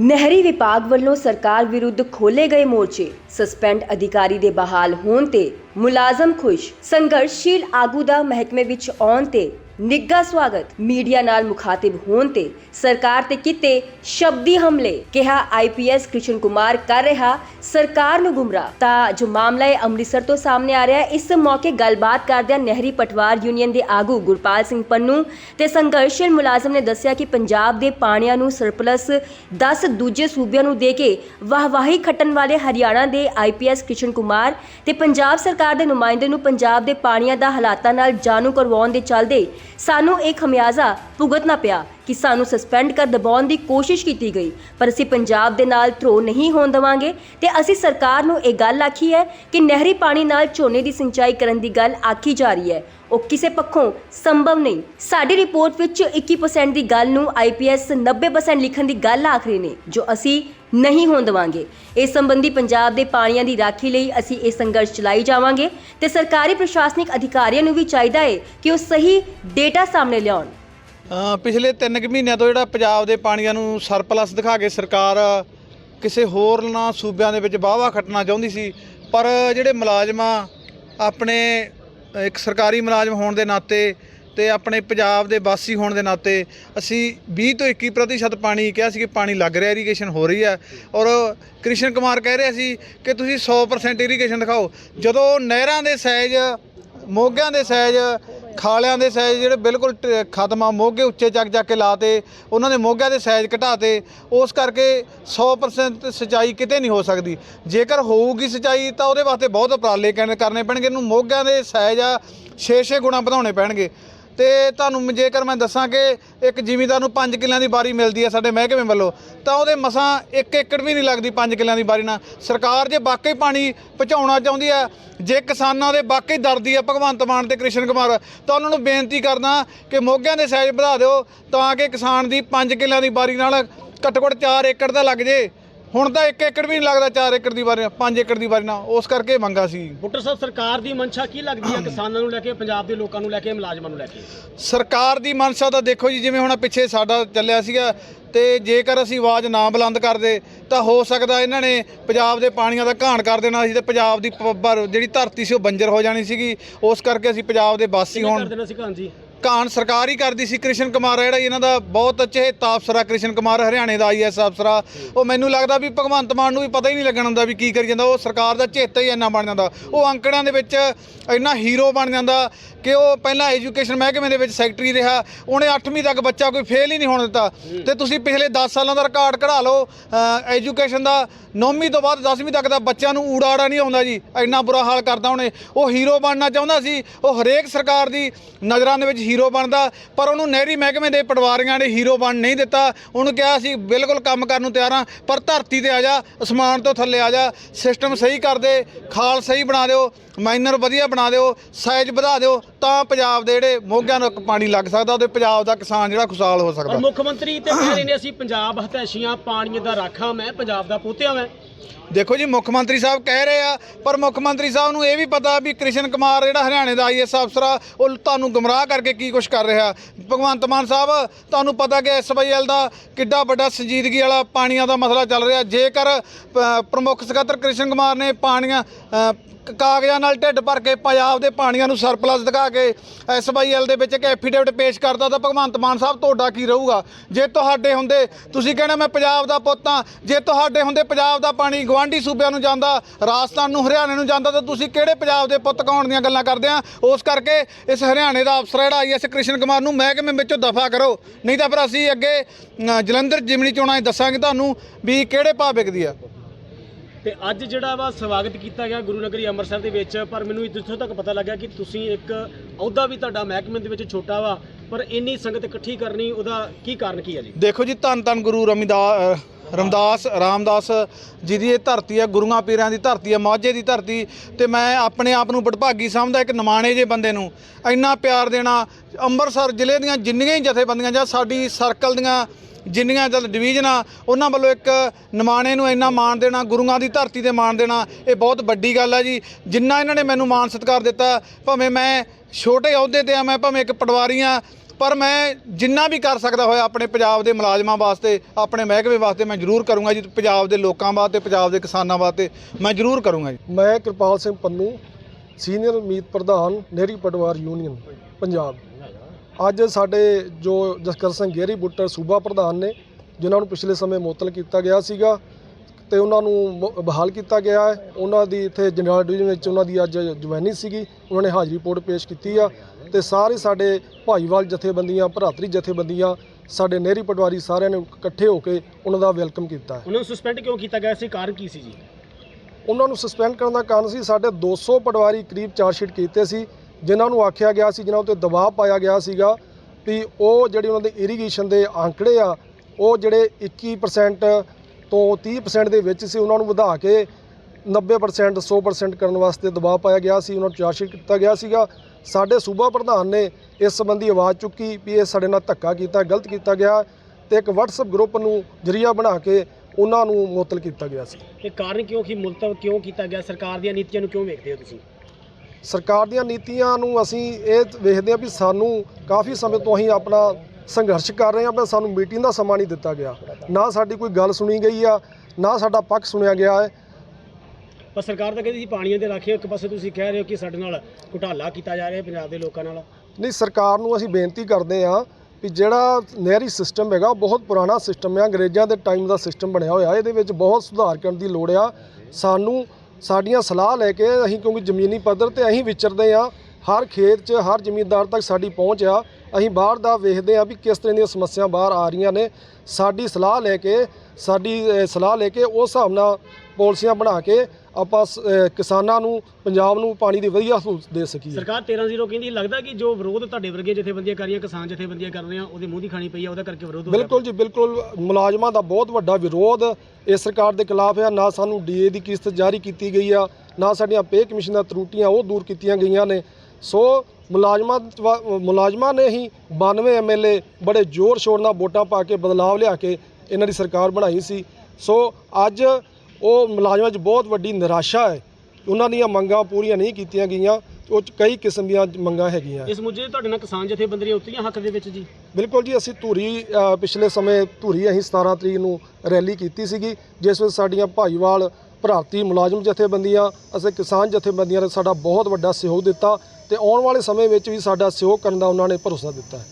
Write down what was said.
ਨਹਿਰੀ ਵਿਭਾਗ ਵੱਲੋਂ ਸਰਕਾਰ ਵਿਰੁੱਧ ਖੋਲੇ ਗਏ ਮੋਰਚੇ। ਸਸਪੈਂਡ ਅਧਿਕਾਰੀ ਦੇ ਬਹਾਲ ਹੋਣ ਤੇ ਮੁਲਾਜ਼ਮ ਖੁਸ਼। ਸੰਘਰਸ਼ੀਲ ਆਗੂ ਦਾ ਮਹਿਕਮੇ ਵਿੱਚ ਆਉਣ ਤੇ ਨਿੱਘਾ ਸਵਾਗਤ ਮੀਡੀਆ ਨਾਲ ਮੁਖਾਤਿਬ ਹੋਣ ਤੇ ਸਰਕਾਰ ਤੇ ਕੀਤੇ ਸ਼ਬਦੀ ਹਮਲੇ, ਕਿਹਾ ਆਈਪੀਐਸ ਕ੍ਰਿਸ਼ਨ ਕੁਮਾਰ ਕਰ ਰਿਹਾ ਸਰਕਾਰ ਨੂੰ ਗੁੰਮਰਾਹ। ਤਾਂ ਜੋ ਮਾਮਲਾ ਹੈ ਅੰਮ੍ਰਿਤਸਰ ਤੋਂ ਸਾਹਮਣੇ ਆ ਰਿਹਾ ਹੈ ਇਸ ਮੌਕੇ ਗੱਲਬਾਤ ਕਰਦਿਆਂ ਨਹਿਰੀ ਪਟਵਾਰ ਯੂਨੀਅਨ ਦੇ ਆਗੂ ਗੁਰਪਾਲ ਸਿੰਘ ਪੰਨੂ ਤੇ ਸੰਘਰਸ਼ੀਲ ਮੁਲਾਜ਼ਮ ਨੇ ਦੱਸਿਆ ਕਿ ਪੰਜਾਬ ਦੇ ਪਾਣੀਆਂ ਨੂੰ ਸਰਪਲਸ 10 ਦੂਜੇ ਸੂਬਿਆਂ ਨੂੰ ਦੇ ਕੇ ਵਾਹਵਾਹੀ ਖੱਟਣ ਵਾਲੇ ਹਰਿਆਣਾ ਦੇ ਆਈਪੀਐਸ ਕ੍ਰਿਸ਼ਨ ਕੁਮਾਰ ਤੇ ਪੰਜਾਬ ਸਰਕਾਰ ਦੇ ਨੁਮਾਇੰਦੇ ਨੂੰ ਪੰਜਾਬ ਦੇ ਪਾਣੀਆਂ ਦਾ ਹਾਲਾਤਾਂ ਨਾਲ ਜਾਣੂ ਕਰਵਾਉਣ ਦੇ ਚੱਲਦੇ ਸਾਨੂੰ ਇੱਕ ਖਮਿਆਜ਼ਾ ਭੁਗਤਣਾ ਪਿਆ। ਕਿ ਸਾਨੂੰ ਸਸਪੈਂਡ ਕਰ ਦਬਾਉਣ ਦੀ ਕੋਸ਼ਿਸ਼ ਕੀਤੀ ਗਈ। ਪਰ ਅਸੀਂ ਪੰਜਾਬ ਦੇ ਨਾਲ ਧਰੋ ਨਹੀਂ ਹੋਣ ਦੇਵਾਂਗੇ ਤੇ ਅਸੀਂ ਸਰਕਾਰ ਨੂੰ ਇਹ ਗੱਲ ਆਖੀ ਹੈ ਕਿ ਨਹਿਰੀ ਪਾਣੀ ਨਾਲ ਝੋਨੇ ਦੀ ਸਿੰਚਾਈ ਕਰਨ ਦੀ ਗੱਲ ਆਖੀ ਜਾ ਰਹੀ ਹੈ। ਉਹ ਕਿਸੇ ਪੱਖੋਂ ਸੰਭਵ ਨਹੀਂ। ਸਾਡੀ ਰਿਪੋਰਟ ਵਿੱਚ 21% ਦੀ ਗੱਲ ਨੂੰ ਆਈਪੀਐਸ 90% ਲਿਖਣ ਦੀ ਗੱਲ ਆਖ ਰਹੇ ਨੇ, ਜੋ ਅਸੀਂ ਨਹੀਂ ਹੋਣ ਦੇਵਾਂਗੇ। ਇਸ ਸੰਬੰਧੀ ਪੰਜਾਬ ਦੇ ਪਾਣੀਆਂ ਦੀ ਰਾਖੀ ਲਈ ਅਸੀਂ ਇਹ ਸੰਘਰਸ਼ ਚਲਾਈ ਜਾਵਾਂਗੇ ਤੇ ਸਰਕਾਰੀ ਪ੍ਰਸ਼ਾਸਨਿਕ ਅਧਿਕਾਰੀਆਂ ਨੂੰ ਵੀ ਚਾਹੀਦਾ ਹੈ ਕਿ ਉਹ ਸਹੀ ਡੇਟਾ ਸਾਹਮਣੇ ਲਿਆਉਣ। ਪਿਛਲੇ 3 ਮਹੀਨਿਆਂ ਤੋਂ ਜਿਹੜਾ ਪੰਜਾਬ ਦੇ ਪਾਣੀਆਂ ਨੂੰ ਸਰਪਲਸ ਦਿਖਾ ਕੇ ਸਰਕਾਰ ਕਿਸੇ ਹੋਰ ਨਾ ਸੂਬਿਆਂ ਦੇ ਵਿੱਚ ਵਾਹਵਾ ਖੱਟਣਾ ਚਾਹੁੰਦੀ ਸੀ, ਪਰ ਜਿਹੜੇ ਮੁਲਾਜ਼ਮਾਂ ਆਪਣੇ ਇੱਕ ਸਰਕਾਰੀ ਮੁਲਾਜ਼ਮ ਹੋਣ ਦੇ ਨਾਤੇ ਤੇ ਆਪਣੇ ਪੰਜਾਬ ਦੇ ਵਾਸੀ ਹੋਣ ਦੇ ਨਾਤੇ ਅਸੀਂ 20 ਤੋਂ 21% ਪ੍ਰਤੀਸ਼ਤ ਪਾਣੀ ਕਿਹਾ ਸੀ ਕਿ ਪਾਣੀ ਲੱਗ ਰਿਹਾ ਇਰੀਗੇਸ਼ਨ ਹੋ ਰਹੀ ਹੈ ਔਰ ਕ੍ਰਿਸ਼ਨ ਕੁਮਾਰ ਕਹਿ ਰਿਹਾ ਸੀ ਕਿ ਤੁਸੀਂ 100% ਇਰੀਗੇਸ਼ਨ ਦਿਖਾਓ। ਜਦੋਂ ਨਹਿਰਾਂ ਦੇ ਸਾਈਜ਼ ਮੋਗਿਆਂ ਦੇ ਸਾਈਜ਼ ਖਾਲਿਆਂ ਦੇ ਸਾਈਜ਼ ਜਿਹੜੇ ਬਿਲਕੁਲ ਟ- ਖਤਮ ਆ, ਮੋਗੇ ਉੱਚੇ ਚੱਕ ਚੱਕ ਕੇ ਲਾਤੇ, ਉਹਨਾਂ ਦੇ ਮੋਗਿਆਂ ਦੇ ਸਾਈਜ਼ ਘਟਾਤੇ, ਉਸ ਕਰਕੇ 100% ਸਿੰਚਾਈ ਕਿਤੇ ਨਹੀਂ ਹੋ ਸਕਦੀ। ਜੇਕਰ ਹੋਊਗੀ ਸਿੰਚਾਈ, ਤਾਂ ਉਹਦੇ ਵਾਸਤੇ ਬਹੁਤ ਉਪਰਾਲੇ ਕਰਨੇ ਕਰਨੇ ਪੈਣਗੇ, ਇਹਨੂੰ ਮੋਗਿਆਂ ਦੇ ਸਾਈਜ਼ ਆ 6-6 ਗੁਣਾ ਵਧਾਉਣੇ ਪੈਣਗੇ। ਤੇ ਤੁਹਾਨੂੰ ਜੇਕਰ ਮੈਂ ਦੱਸਾਂ ਕਿ ਇੱਕ ਜ਼ਿਮੀਦਾਰ ਨੂੰ 5 ਕਿੱਲਿਆਂ ਦੀ ਬਾਰੀ ਮਿਲਦੀ ਹੈ ਸਾਡੇ ਮਹਿਕਮੇ ਵੱਲੋਂ, ਤਾਂ ਉਹਦੇ ਮਸਾਂ 1 ਏਕੜ ਵੀ ਨਹੀਂ ਲੱਗਦੀ 5 ਕਿੱਲਿਆਂ ਦੀ ਬਾਰੀ ਨਾਲ। ਸਰਕਾਰ ਜੇ ਵਾਕਈ ਪਾਣੀ ਪਹੁੰਚਾਉਣਾ ਚਾਹੁੰਦੀ ਹੈ, ਜੇ ਕਿਸਾਨਾਂ ਦੇ ਵਾਕਈ ਦਰਦੀ ਹੈ ਭਗਵੰਤ ਮਾਨ ਤੇ ਕ੍ਰਿਸ਼ਨ ਕੁਮਾਰ, ਤਾਂ ਉਹਨਾਂ ਨੂੰ ਬੇਨਤੀ ਕਰਦਾ ਕਿ ਮੋਗਿਆਂ ਦੇ ਸਾਈਜ਼ ਵਧਾ ਦਿਓ, ਤਾਂ ਕਿ ਕਿਸਾਨ ਦੀ 5 ਕਿੱਲਿਆਂ ਦੀ ਬਾਰੀ ਨਾਲ ਘੱਟੋ ਘੱਟ 4 ਏਕੜ ਦਾ ਲੱਗ ਜੇ। ਹੁਣ ਤਾਂ 1 ਏਕੜ ਵੀ ਨਹੀਂ ਲੱਗਦਾ 4 ਏਕੜ ਦੀ ਬਾਰੀ 5 ਏਕੜ ਦੀ ਬਾਰੀ ਨਾਲ। ਉਸ ਕਰਕੇ ਮੰਗਾ ਸੀ। ਬੁੱਟਰ ਸਾਹਿਬ ਸਰਕਾਰ ਦੀ ਮਨਸ਼ਾ ਕੀ ਲੱਗਦੀ ਹੈ ਕਿਸਾਨਾਂ ਨੂੰ ਲੈ ਕੇ ਪੰਜਾਬ ਦੇ ਲੋਕਾਂ ਨੂੰ ਲੈ ਕੇ ਮੁਲਾਜ਼ਮਾਂ ਨੂੰ ਲੈ ਕੇ? ਸਰਕਾਰ ਦੀ ਮਨਸ਼ਾ ਤਾਂ ਦੇਖੋ ਜੀ ਜਿਵੇਂ ਹੁਣ ਪਿੱਛੇ ਸਾਡਾ ਚੱਲਿਆ ਸੀਗਾ ਤੇ ਜੇਕਰ ਅਸੀਂ ਆਵਾਜ਼ ਨਾ ਬੁਲੰਦ ਕਰਦੇ ਤਾਂ ਹੋ ਸਕਦਾ ਇਹਨਾਂ ਨੇ ਪੰਜਾਬ ਦੇ ਪਾਣੀਆਂ ਦਾ ਘਾਣ ਕਰ ਦੇਣਾ ਸੀ ਤੇ ਪੰਜਾਬ ਦੀ ਪ- ਜਿਹੜੀ ਧਰਤੀ ਸੀ ਉਹ ਬੰਜਰ ਹੋ ਜਾਣੀ ਸੀਗੀ। ਉਸ ਕਰਕੇ ਅਸੀਂ ਪੰਜਾਬ ਦੇ ਵਾਸੀ ਕਿਹਨੇ ਕਰ ਹੋਣ ਦੇਣਾ ਸੀ ਕਾਨ ਸਰਕਾਰ ਹੀ ਕਰਦੀ ਸੀ ਕ੍ਰਿਸ਼ਨ ਕੁਮਾਰ ਜਿਹੜਾ ਇਹਨਾਂ ਦਾ ਬਹੁਤ ਚਹੇਤਾ ਅਫਸਰ ਆ, ਕ੍ਰਿਸ਼ਨ ਕੁਮਾਰ ਹਰਿਆਣੇ ਦਾ ਆਈਐਸ ਅਫਸਰ ਆ। ਉਹ ਮੈਨੂੰ ਲੱਗਦਾ ਵੀ ਭਗਵੰਤ ਮਾਨ ਨੂੰ ਵੀ ਪਤਾ ਹੀ ਨਹੀਂ ਲੱਗਣ ਹੁੰਦਾ ਵੀ ਕੀ ਕਰੀ ਜਾਂਦਾ। ਉਹ ਸਰਕਾਰ ਦਾ ਚੇਤਾ ਹੀ ਇੰਨਾ ਬਣ ਜਾਂਦਾ। ਉਹ ਅੰਕੜਿਆਂ ਦੇ ਵਿੱਚ ਇੰਨਾ ਹੀਰੋ ਬਣ ਜਾਂਦਾ ਕਿ ਉਹ ਪਹਿਲਾਂ ਐਜੂਕੇਸ਼ਨ ਮਹਿਕਮੇ ਦੇ ਵਿੱਚ ਸੈਕਟਰੀ ਰਿਹਾ। ਉਹਨੇ 8ਵੀਂ ਤੱਕ ਬੱਚਾ ਕੋਈ ਫੇਲ ਹੀ ਨਹੀਂ ਹੋਣ ਦਿੱਤਾ। ਤੇ ਤੁਸੀਂ ਪਿਛਲੇ 10 ਸਾਲਾਂ ਦਾ ਰਿਕਾਰਡ ਕਢਾ ਲਓ ਐਜੂਕੇਸ਼ਨ ਦਾ 9ਵੀਂ ਤੋਂ ਬਾਅਦ 10ਵੀਂ ਤੱਕ ਦਾ ਬੱਚਿਆਂ ਨੂੰ ਊੜਾ ਆੜਾ ਨਹੀਂ ਆਉਂਦਾ ਜੀ। ਇੰਨਾ ਬੁਰਾ ਹਾਲ ਕਰਦਾ ਉਹਨੇ। ਉਹ ਹੀਰੋ ਬਣਨਾ ਚਾਹੁੰਦਾ ਸੀ। ਉਹ ਹਰੇਕ ਸਰਕਾਰ ਦੀ ਨਜ਼ਰਾਂ ਦੇ ਵਿੱਚ ਹੀਰੋ ਬਣਦਾ, ਪਰ ਉਹਨੂੰ ਨਹਿਰੀ ਮਹਿਕਮੇ ਦੇ ਪਟਵਾਰੀਆਂ ਨੇ ਹੀਰੋ ਬਣ ਨਹੀਂ ਦਿੱਤਾ। ਉਹਨੂੰ ਕਿਹਾ ਸੀ, ਬਿਲਕੁਲ ਕੰਮ ਕਰਨ ਨੂੰ ਤਿਆਰ ਹਾਂ, ਪਰ ਧਰਤੀ ਤੇ ਆ ਜਾ, ਅਸਮਾਨ ਤੋਂ ਥੱਲੇ ਆ ਜਾ ਸਿਸਟਮ ਸਹੀ ਕਰ ਦੇ, ਖਾਲ ਸਹੀ ਬਣਾ ਦਿਓ। ਮਾਈਨਰ ਵਧੀਆ ਬਣਾ ਦਿਓ ਸਾਈਜ਼ ਵਧਾ ਦਿਓ ਤਾਂ ਪੰਜਾਬ ਦੇ ਜਿਹੜੇ ਮੋਗਿਆਂ ਨੂੰ ਪਾਣੀ ਲੱਗ ਸਕਦਾ ਉਹਦੇ ਪੰਜਾਬ ਦਾ ਕਿਸਾਨ ਜਿਹੜਾ ਖੁਸ਼ਹਾਲ ਹੋ ਸਕਦਾ। ਮੁੱਖ ਮੰਤਰੀ ਤੇ ਕਹਿ ਰਹੇ ਨੇ ਅਸੀਂ ਪੰਜਾਬ ਹਤੈਸ਼ੀਆਂ ਪਾਣੀ ਦਾ ਰਾਖਾ ਮੈਂ ਪੰਜਾਬ ਦਾ ਪੋਤਿਆ ਮੈਂ। ਦੇਖੋ ਜੀ ਮੁੱਖ ਮੰਤਰੀ ਸਾਹਿਬ ਕਹਿ ਰਹੇ ਆ ਪਰ ਮੁੱਖ ਮੰਤਰੀ ਸਾਹਿਬ ਨੂੰ ਇਹ ਵੀ ਪਤਾ ਵੀ ਕ੍ਰਿਸ਼ਨ ਕੁਮਾਰ ਜਿਹੜਾ ਹਰਿਆਣੇ ਦਾ ਆਈਐਸ ਅਫਸਰ ਆ ਉਹ ਤੁਹਾਨੂੰ ਗੁੰਮਰਾਹ ਕਰਕੇ ਕੀ ਕੁਝ ਕਰ ਰਿਹਾ। ਭਗਵੰਤ ਮਾਨ ਸਾਹਿਬ ਤੁਹਾਨੂੰ ਪਤਾ ਕਿ ਐਸਵਾਈਐਲ ਦਾ ਕਿੱਡਾ ਵੱਡਾ ਸੰਜੀਦਗੀ ਵਾਲਾ ਪਾਣੀਆਂ ਦਾ ਮਸਲਾ ਚੱਲ ਰਿਹਾ। ਜੇਕਰ ਪ੍ਰਮੁੱਖ ਸਕੱਤਰ ਕ੍ਰਿਸ਼ਨ ਕੁਮਾਰ ਨੇ ਪਾਣੀਆਂ ਕਾਗਜ਼ਾਂ ਨਾਲ ਢਿੱਡ ਭਰ ਕੇ ਪੰਜਾਬ ਦੇ ਪਾਣੀਆਂ ਨੂੰ ਸਰਪਲਸ ਦਿਖਾ ਕੇ ਐਸਵਾਈਐਲ ਦੇ ਵਿੱਚ ਇੱਕ ਐਫੀਡੇਵਿਟ ਪੇਸ਼ ਕਰਦਾ ਤਾਂ ਭਗਵੰਤ ਮਾਨ ਸਾਹਿਬ ਤੁਹਾਡਾ ਕੀ ਰਹੂਗਾ? ਜੇ ਤੁਹਾਡੇ ਹੁੰਦੇ, ਤੁਸੀਂ ਕਹਿਣਾ ਮੈਂ ਪੰਜਾਬ ਦਾ ਪੁੱਤ ਹਾਂ, ਜੇ ਤੁਹਾਡੇ ਹੁੰਦੇ ਪੰਜਾਬ ਦਾ ਪਾਣੀ ਗਵਾਂਢੀ ਸੂਬਿਆਂ ਨੂੰ ਜਾਂਦਾ, ਰਾਜਸਥਾਨ ਨੂੰ ਹਰਿਆਣੇ ਨੂੰ ਜਾਂਦਾ, ਤਾਂ ਤੁਸੀਂ ਕਿਹੜੇ ਪੰਜਾਬ ਦੇ ਪੁੱਤ ਕਹਾਉਣ ਦੀਆਂ ਗੱਲਾਂ ਕਰਦੇ ਆ? ਉਸ ਕਰਕੇ ਇਸ ਹਰਿਆਣੇ ਦਾ ਅਫਸਰ ਜਿਹੜਾ ਆਈਐਸ ਕ੍ਰਿਸ਼ਨ ਕੁਮਾਰ ਨੂੰ ਮਹਿਕਮੇ ਵਿੱਚੋਂ ਦਫਾ ਕਰੋ। ਨਹੀਂ ਤਾਂ ਫਿਰ ਅਸੀਂ ਅੱਗੇ ਜਲੰਧਰ ਜਿਮਨੀ ਚੋਣਾਂ 'ਚ ਦੱਸਾਂਗੇ ਤੁਹਾਨੂੰ ਵੀ ਕਿਹੜੇ ਭਾਅ ਵਿਕਦੀ ਆ। ਤੇ ਅੱਜ ਜਿਹੜਾ ਵਾ ਸਵਾਗਤ ਕੀਤਾ ਗਿਆ ਗੁਰੂ ਨਗਰੀ ਅੰਮ੍ਰਿਤਸਰ ਦੇ ਵਿੱਚ, ਪਰ ਮੈਨੂੰ ਜਿੱਥੋਂ ਤੱਕ ਪਤਾ ਲੱਗਿਆ ਕਿ ਤੁਸੀਂ ਇੱਕ ਅਹੁਦਾ ਵੀ ਤੁਹਾਡਾ ਮਹਿਕਮੇ ਦੇ ਵਿੱਚ ਛੋਟਾ ਵਾ, ਪਰ ਇੰਨੀ ਸੰਗਤ ਇਕੱਠੀ ਕਰਨੀ ਉਹਦਾ ਕੀ ਕਾਰਨ ਕੀ ਹੈ ਜੀ? ਦੇਖੋ ਜੀ, ਧੰਨ ਧੰਨ ਗੁਰੂ ਰਮਿਦਾਸ ਰਮਦਾਸ, ਰਾਮਦਾਸ ਜੀ ਦੀ ਇਹ ਧਰਤੀ ਹੈ, ਗੁਰੂਆਂ ਪੀਰਾਂ ਦੀ ਧਰਤੀ ਹੈ ਮਾਝੇ ਦੀ ਧਰਤੀ, ਤੇ ਮੈਂ ਆਪਣੇ ਆਪ ਨੂੰ ਵਡਭਾਗੀ ਸਮਝਦਾ, ਇੱਕ ਨਿਮਾਣੇ ਜੇ ਬੰਦੇ ਨੂੰ। ਇੰਨਾ ਪਿਆਰ ਦੇਣਾ, ਅੰਮ੍ਰਿਤਸਰ ਜ਼ਿਲ੍ਹੇ ਦੀਆਂ ਜਿੰਨੀਆਂ ਹੀ ਜਥੇਬੰਦੀਆਂ ਜਾਂ ਸਾਡੀ ਸਰਕਲ ਦੀਆਂ ਜਿੰਨੀਆਂ ਜਦ ਡਿਵੀਜ਼ਨਾਂ ਉਹਨਾਂ ਵੱਲੋਂ ਇੱਕ ਨਿਮਾਣੇ ਨੂੰ ਇੰਨਾ ਮਾਣ ਦੇਣਾ, ਗੁਰੂਆਂ ਦੀ ਧਰਤੀ ਤੇ ਮਾਣ ਦੇਣਾ, ਇਹ ਬਹੁਤ ਵੱਡੀ ਗੱਲ ਹੈ ਜੀ। ਜਿੰਨਾ ਇਹਨਾਂ ਨੇ ਮੈਨੂੰ ਮਾਣ ਸਤਿਕਾਰ ਦਿੱਤਾ, ਭਾਵੇਂ ਮੈਂ ਛੋਟੇ ਅਹੁਦੇ ਤੇ ਆ, ਮੈਂ ਭਾਵੇਂ ਇੱਕ ਪਟਵਾਰੀ ਹਾਂ ਪਰ ਮੈਂ ਜਿੰਨਾ ਵੀ ਕਰ ਸਕਦਾ ਹੋਇਆ ਆਪਣੇ ਪੰਜਾਬ ਦੇ ਮੁਲਾਜ਼ਮਾਂ ਵਾਸਤੇ, ਆਪਣੇ ਮਹਿਕਮੇ ਵਾਸਤੇ ਮੈਂ ਜ਼ਰੂਰ ਕਰੂੰਗਾ ਜੀ, ਪੰਜਾਬ ਦੇ ਲੋਕਾਂ ਵਾਸਤੇ, ਪੰਜਾਬ ਦੇ ਕਿਸਾਨਾਂ ਵਾਸਤੇ ਮੈਂ ਜ਼ਰੂਰ ਕਰੂੰਗਾ ਜੀ। ਮੈਂ ਕਿਰਪਾਲ ਸਿੰਘ ਪੰਨੂ, ਸੀਨੀਅਰ ਮੀਤ ਪ੍ਰਧਾਨ, ਨਹਿਰੀ ਪਟਵਾਰ ਯੂਨੀਅਨ, ਪੰਜਾਬ। ਅੱਜ ਸਾਡੇ ਜੋ ਜਸਕਰ ਸਿੰਘ ਗੇਰੀ ਬੁੱਟਰ ਸੂਬਾ ਪ੍ਰਧਾਨ ਨੇ ਜਿਨ੍ਹਾਂ ਨੂੰ ਪਿਛਲੇ ਸਮੇਂ ਮੁਅੱਤਲ ਕੀਤਾ ਗਿਆ ਸੀਗਾ ਤੇ ਉਹਨਾਂ ਨੂੰ ਬਹਾਲ ਕੀਤਾ ਗਿਆ ਹੈ। ਉਹਨਾਂ ਦੀ ਇੱਥੇ ਜਨਰਲ ਡਿਵੀਜ਼ਨ ਵਿੱਚ ਉਹਨਾਂ ਦੀ ਅੱਜ ਜੁਆਇਨਿੰਗ ਸੀਗੀ। ਉਹਨਾਂ ਨੇ ਹਾਜ਼ਰੀ ਰਿਪੋਰਟ ਪੇਸ਼ ਕੀਤੀ ਆ ਤੇ ਸਾਰੇ ਸਾਡੇ ਭਾਈਵਾਲ ਜਥੇਬੰਦੀਆਂ ਭਰਾਤਰੀ ਜਥੇਬੰਦੀਆਂ ਸਾਡੇ ਨਹਿਰੀ ਪਟਵਾਰੀ ਸਾਰਿਆਂ ਨੇ ਇਕੱਠੇ ਹੋ ਕੇ ਉਹਨਾਂ ਦਾ ਵੈਲਕਮ ਕੀਤਾ ਉਹਨਾਂ ਨੂੰ ਸਸਪੈਂਡ ਕਿਉਂ ਕੀਤਾ ਗਿਆ ਸੀ? ਕਾਰਨ ਕੀ ਸੀ ਜੀ? ਉਹਨਾਂ ਨੂੰ ਸਸਪੈਂਡ ਕਰਨ ਦਾ ਕਾਰਨ ਸੀ ਸਾਡੇ 200 ਪਟਵਾਰੀ ਕਰੀਬ ਚਾਰਜ ਸ਼ੀਟ ਕੀਤੇ ਸੀ। ਜਿਨ੍ਹਾਂ ਨੂੰ ਆਖਿਆ ਗਿਆ ਸੀ, ਜਿਨ੍ਹਾਂ ਉੱਤੇ ਦਬਾਅ ਪਾਇਆ ਗਿਆ ਸੀਗਾ ਵੀ ਉਹ ਜਿਹੜੇ ਉਹਨਾਂ ਦੇ ਇਰੀਗੇਸ਼ਨ ਦੇ ਅੰਕੜੇ ਆ, ਉਹ ਜਿਹੜੇ 21% ਤੋਂ 30% ਦੇ ਵਿੱਚ ਸੀ, ਉਹਨਾਂ ਨੂੰ ਵਧਾ ਕੇ 90% 100% ਕਰਨ ਵਾਸਤੇ ਦਬਾਅ ਪਾਇਆ ਗਿਆ ਸੀ, ਉਹਨਾਂ ਨੂੰ ਚਾਰਜ ਕੀਤਾ ਗਿਆ ਸੀਗਾ। ਸਾਡੇ ਸੂਬਾ ਪ੍ਰਧਾਨ ਨੇ ਇਸ ਸੰਬੰਧੀ ਆਵਾਜ਼ ਚੁੱਕੀ ਵੀ ਇਹ ਸਾਡੇ ਨਾਲ ਧੱਕਾ ਕੀਤਾ, ਗਲਤ ਕੀਤਾ ਗਿਆ ਤੇ ਇੱਕ WhatsApp ਗਰੁੱਪ ਨੂੰ ਜਰੀਆ ਬਣਾ ਕੇ ਉਹਨਾਂ ਨੂੰ ਮੁਅੱਤਲ ਕੀਤਾ ਗਿਆ ਸੀ। ਇਹ ਕਾਰਨ ਕਿਉਂ ਕਿ ਮੁਲਤਵ ਕਿਉਂ ਕੀਤਾ ਗਿਆ? ਸਰਕਾਰ ਦੀਆਂ ਨੀਤੀਆਂ ਨੂੰ ਕਿਉਂ ਵੇਖਦੇ ਹੋ ਤੁਸੀਂ? ਸਰਕਾਰ ਦੀਆਂ ਨੀਤੀਆਂ ਨੂੰ ਅਸੀਂ ਇਹ ਵੇਖਦੇ ਹਾਂ ਵੀ ਸਾਨੂੰ ਕਾਫੀ ਸਮੇਂ ਤੋਂ ਅਸੀਂ ਆਪਣਾ ਸੰਘਰਸ਼ ਕਰ ਰਹੇ ਹਾਂ ਪਰ ਸਾਨੂੰ ਮੀਟਿੰਗ ਦਾ ਸਮਾਂ ਨਹੀਂ ਦਿੱਤਾ ਗਿਆ। ਨਾ ਸਾਡੀ ਕੋਈ ਗੱਲ ਸੁਣੀ ਗਈ ਆ ਨਾ ਸਾਡਾ ਪੱਖ ਸੁਣਿਆ ਗਿਆ ਹੈ। ਪਰ ਸਰਕਾਰ ਤਾਂ ਕਹਿੰਦੀ ਸੀ ਪਾਣੀਆਂ ਦੇ ਰਾਖੇ ਇੱਕ ਪਾਸੇ ਤੁਸੀਂ ਕਹਿ ਰਹੇ ਹੋ ਕਿ ਸਾਡੇ ਨਾਲ ਘੁਟਾਲਾ ਕੀਤਾ ਜਾ ਰਿਹਾ ਪੰਜਾਬ ਦੇ ਲੋਕਾਂ ਨਾਲ। ਨਹੀਂ ਸਰਕਾਰ ਨੂੰ ਅਸੀਂ ਬੇਨਤੀ ਕਰਦੇ ਹਾਂ ਵੀ ਜਿਹੜਾ ਨਹਿਰੀ ਸਿਸਟਮ ਹੈਗਾ ਉਹ ਬਹੁਤ ਪੁਰਾਣਾ ਸਿਸਟਮ ਹੈ। ਅੰਗਰੇਜ਼ਾਂ ਦੇ ਟਾਈਮ ਦਾ ਸਿਸਟਮ ਬਣਿਆ ਹੋਇਆ ਇਹਦੇ ਵਿੱਚ ਬਹੁਤ ਸੁਧਾਰ ਕਰਨ ਦੀ ਲੋੜ ਆ। ਸਾਨੂੰ ਸਾਡੀਆਂ ਸਲਾਹ ਲੈ ਕੇ ਅਸੀਂ ਕਿਉਂਕਿ ਜ਼ਮੀਨੀ ਪੱਧਰ ਤੇ ਅਸੀਂ ਵਿਚਰਦੇ ਆ ਹਰ ਖੇਤ 'ਚ ਹਰ ਜ਼ਮੀਨਦਾਰ ਤੱਕ ਸਾਡੀ ਪਹੁੰਚ ਆ। ਅਸੀਂ ਬਾਹਰ ਦਾ ਵੇਖਦੇ ਆ ਵੀ ਕਿਸ ਤਰ੍ਹਾਂ ਦੀਆਂ ਸਮੱਸਿਆ ਬਾਹਰ ਆ ਰਹੀਆਂ ਨੇ। ਸਾਡੀ ਸਲਾਹ ਲੈ ਕੇ ਸਾਡੀ ਸਲਾਹ ਲੈ ਕੇ ਉਸ ਹਿਸਾਬ ਨਾਲ ਪਾਲਿਸੀਆਂ ਬਣਾ ਕੇ ਆਪਾਂ ਕਿਸਾਨਾਂ ਨੂੰ ਪੰਜਾਬ ਨੂੰ ਪਾਣੀ ਦੀ ਵਧੀਆ ਸਹੂਲਤ ਦੇ ਸਕੀਏ। ਸਰਕਾਰ 13-0 ਕਹਿੰਦੀ ਲੱਗਦਾ ਕਿ ਜੋ ਵਿਰੋਧ ਤੁਹਾਡੇ ਵਰਗੇ ਜਥੇਬੰਦੀਆਂ ਕਰ ਰਹੀਆਂ ਕਿਸਾਨ ਜਥੇਬੰਦੀਆਂ ਕਰ ਰਹੀਆਂ ਉਹਦੇ ਮੂੰਹ ਦੀ ਖਾਣੀ ਪਈ ਆ ਉਹਦਾ ਕਰਕੇ ਵਿਰੋਧ ਹੋ ਰਿਹਾ। ਬਿਲਕੁਲ ਜੀ ਬਿਲਕੁਲ। ਮੁਲਾਜ਼ਮਾਂ ਦਾ ਬਹੁਤ ਵੱਡਾ ਵਿਰੋਧ ਇਸ ਸਰਕਾਰ ਦੇ ਖਿਲਾਫ ਹੈ ਨਾ ਸਾਨੂੰ ਡੀਏ ਦੀ ਕਿਸ਼ਤ ਜਾਰੀ ਕੀਤੀ ਗਈ ਆ ਨਾ ਸਾਡੀਆਂ ਪੇ ਕਮਿਸ਼ਨ ਦੀਆਂ ਤਰੁੱਟੀਆਂ ਉਹ ਦੂਰ ਕੀਤੀਆਂ ਗਈਆਂ ਨੇ। ਸੋ ਮੁਲਾਜ਼ਮਾਂ ਮੁਲਾਜ਼ਮਾਂ ਨੇ ਹੀ 92 ਐਮਐਲਏ ਬੜੇ ਜ਼ੋਰ ਸ਼ੋਰ ਨਾਲ ਵੋਟਾਂ ਪਾ ਕੇ ਬਦਲਾਵ ਲਿਆ ਕੇ ਇਹਨਾਂ ਦੀ ਸਰਕਾਰ ਬਣਾਈ ਸੀ। ਸੋ ਅੱਜ ਉਹ ਮੁਲਾਜ਼ਮਾਂ 'ਚ ਬਹੁਤ ਵੱਡੀ ਨਿਰਾਸ਼ਾ ਹੈ। ਉਹਨਾਂ ਦੀਆਂ ਮੰਗਾਂ ਪੂਰੀਆਂ ਨਹੀਂ ਕੀਤੀਆਂ ਗਈਆਂ। ਉਹ 'ਚ ਕਈ ਕਿਸਮ ਦੀਆਂ ਮੰਗਾਂ ਹੈਗੀਆਂ। ਇਸ ਮੁੱਦੇ ਤੁਹਾਡੇ ਨਾਲ ਕਿਸਾਨ ਜਥੇਬੰਦੀਆਂ ਉਤਰੀਆਂ ਹੱਕ ਦੇ ਵਿੱਚ ਜੀ? ਬਿਲਕੁਲ ਜੀ ਅਸੀਂ ਧੂਰੀ ਪਿਛਲੇ ਸਮੇਂ ਧੂਰੀ ਅਸੀਂ 17 ਤਰੀਕ ਨੂੰ ਰੈਲੀ ਕੀਤੀ ਸੀਗੀ ਜਿਸ ਵਿੱਚ ਸਾਡੀਆਂ ਭਾਈਵਾਲ ਭਰਾਤੀ ਮੁਲਾਜ਼ਮ ਜਥੇਬੰਦੀਆਂ ਅਤੇ ਕਿਸਾਨ ਜਥੇਬੰਦੀਆਂ ਨੇ ਸਾਡਾ ਬਹੁਤ ਵੱਡਾ ਸਹਿਯੋਗ ਦਿੱਤਾ। ਤੇ ਆਉਣ ਵਾਲੇ ਸਮੇਂ ਵਿੱਚ ਵੀ ਸਾਡਾ ਸਹਿਯੋਗ ਕਰਨ ਦਾ ਉਹਨਾਂ ਨੇ ਭਰੋਸਾ ਦਿੱਤਾ ਹੈ।